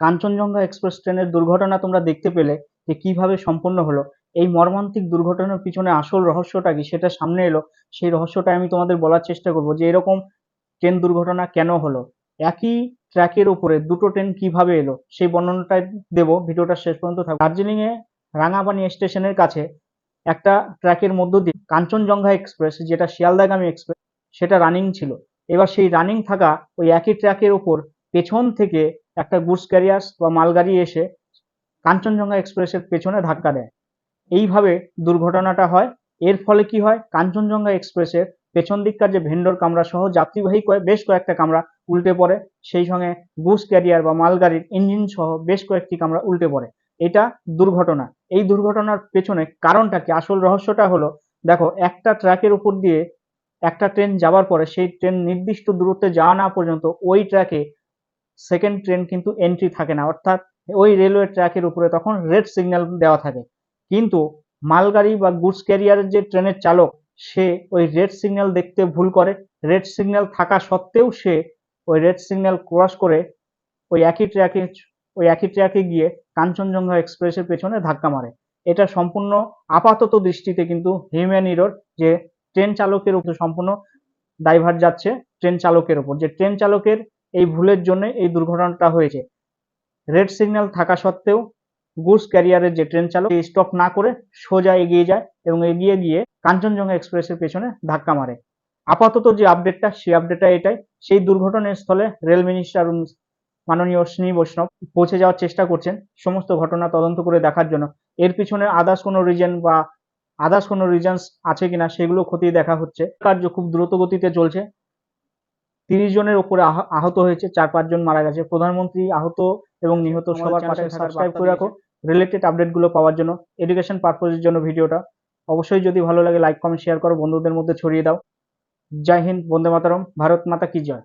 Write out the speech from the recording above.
Kanchenjunga express ট্রেনের দুর্ঘটনা তোমরা দেখতে পেলে যে কীভাবে সম্পন্ন হলো। এই মর্মান্তিক দুর্ঘটনার পিছনে আসল রহস্যটা কি? সেটা সামনে এলো। সেই রহস্যটা আমি তোমাদের বলার চেষ্টা করব যে এরকম ট্রেন দুর্ঘটনা কেন হলো? একই ট্র্যাকের উপরে দুটো ট্রেন কীভাবে এলো? সেই বর্ণনাটাই দেব। ভিডিওটা শেষ পর্যন্ত থাকবে দার্জিলিংয়ে রাঙাবানি স্টেশনের কাছে একটা ট্র্যাকের মধ্য দিয়ে কাঞ্চনজঙ্ঘা এক্সপ্রেস, যেটা শিয়ালদাগামী এক্সপ্রেস, সেটা রানিং ছিল। এবার সেই রানিং থাকা ওই একই ট্র্যাকের ওপর পেছন থেকে একটা গুডস ক্যারিয়ার্স বা মালগাড়ি এসে কাঞ্চনজঙ্ঘা এক্সপ্রেসের পেছনে ধাক্কা দেয়। এইভাবে দুর্ঘটনাটা হয়। এর ফলে কি হয়? কাঞ্চনজঙ্ঘা এক্সপ্রেসের পেছন দিককার যে ভেন্ডর কামরা সহ যাত্রীবাহী বেশ কয়েকটা কামরা উল্টে পড়ে। সেই সঙ্গে গুডস ক্যারিয়ার বা মালগাড়ির ইঞ্জিন সহ বেশ কয়েকটি কামরা উল্টে পড়ে। এটা দুর্ঘটনা। এই দুর্ঘটনার পেছনে কারণটা কি? আসল রহস্যটা হলো, দেখো, একটা ট্র্যাকের উপর দিয়ে একটা ট্রেন যাওয়ার পরে সেই ট্রেন নির্দিষ্ট দূরত্বে যাওয়া না পর্যন্ত ওই ট্র্যাকে সেকেন্ড ট্রেন কিন্তু এন্ট্রি থাকে না। অর্থাৎ ওই রেলওয়ে ট্র্যাকের উপরে তখন রেড সিগন্যাল দেওয়া থাকে। কিন্তু মালগাড়ি বা গুডস ক্যারিয়ারের যে ট্রেনের চালক, সে ওই রেড সিগন্যাল দেখতে ভুল করে। রেড সিগন্যাল থাকা সত্ত্বেও সে ওই রেড সিগন্যাল ক্রস করে ওই একই ট্র্যাকে ওই একই ট্র্যাকে গিয়ে কাঞ্চনজঙ্ঘা এক্সপ্রেসের পেছনে ধাক্কা মারে। এটা সম্পূর্ণ আপাতত দৃষ্টিতে কিন্তু হিউম্যান ইরোর যে ট্রেন চালকের উপর সম্পূর্ণ দায়ভার যাচ্ছে ট্রেন চালকের উপর। যে ট্রেন চালকের এই ভুলের জন্য এই দুর্ঘটনাটা হয়েছে। রেড সিগন্যাল থাকা সত্ত্বেও গুডস ক্যারিয়ারের যে ট্রেন চালক স্টপ না করে সোজা এগিয়ে যায় এবং এগিয়ে গিয়ে কাঞ্চনজঙ্ঘা এক্সপ্রেসের পেছনে ধাক্কা মারে। আপাতত যে আপডেটটা, সেই আপডেটটা এটাই। সেই দুর্ঘটনার স্থলে রেল মিনিস্টার মাননীয় শ্রী বৈষ্ণব পৌঁছে যাওয়ার চেষ্টা করছেন সমস্ত ঘটনা তদন্ত করে দেখার জন্য। এর পিছনে আদার্স কোনো রিজন বা আদার্স কোনো রিজনস আছে কিনা সেগুলো খতিয়ে দেখা হচ্ছে। কার্য খুব দ্রুত গতিতে চলছে। তিরিশ জনের উপরে আহত হয়েছে চার পাঁচজন মারা গেছে। প্রধানমন্ত্রী আহত এবং নিহত সবার পাশে সাবস্ক্রাইব করে রাখো। রিলেটেড আপডেটগুলো পাওয়ার জন্য এডুকেশন পারপোজের জন্য ভিডিওটা অবশ্যই যদি ভালো লাগে লাইক কমেন্ট শেয়ার করো। বন্ধুদের মধ্যে ছড়িয়ে দাও। জয় হিন্দ বন্দে মাতারম। ভারত মাতা কি জয়?